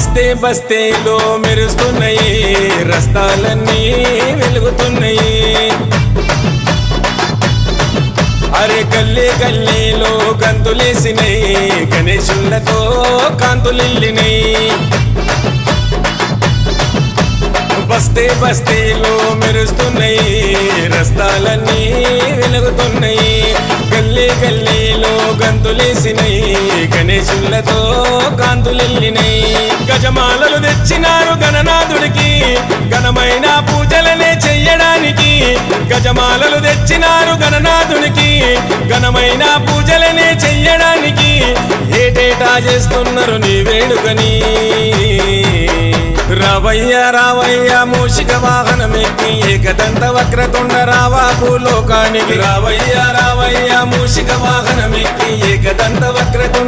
బస్తే బస్తేలో మెరుస్తున్నాయి. రస్తాలన్నీ వెలుగుతున్నాయి. అరే గల్లీ గల్లీలో గంతులేసినాయి. గణేశులతో కాంతులిల్లినాయి. బస్తే బస్తీలో మెరుస్తున్నాయి. రస్తాలన్నీ వెలుగుతున్నాయి. గల్లీ గల్లీలో గంతులేసినాయి. గణేశులతో కాంతులెల్లినాయి. గజమాలలు తెచ్చినారు గణనాథుడికి. ఘనమైన పూజలనే చెయ్యడానికి. గజమాలలు తెచ్చినారు గణనాథునికి. ఘనమైన పూజలనే చెయ్యడానికి. ఏటేటా చేస్తున్నారు నీ వేడుకని రావయ్య రావయ్య మూషిక వాహనమెక్కి. ఏకదంత వక్రతుండ రావా భూలోకానికి రావయ్య రావయ్య మూషిక వాహనమెక్కి. ఏకదంత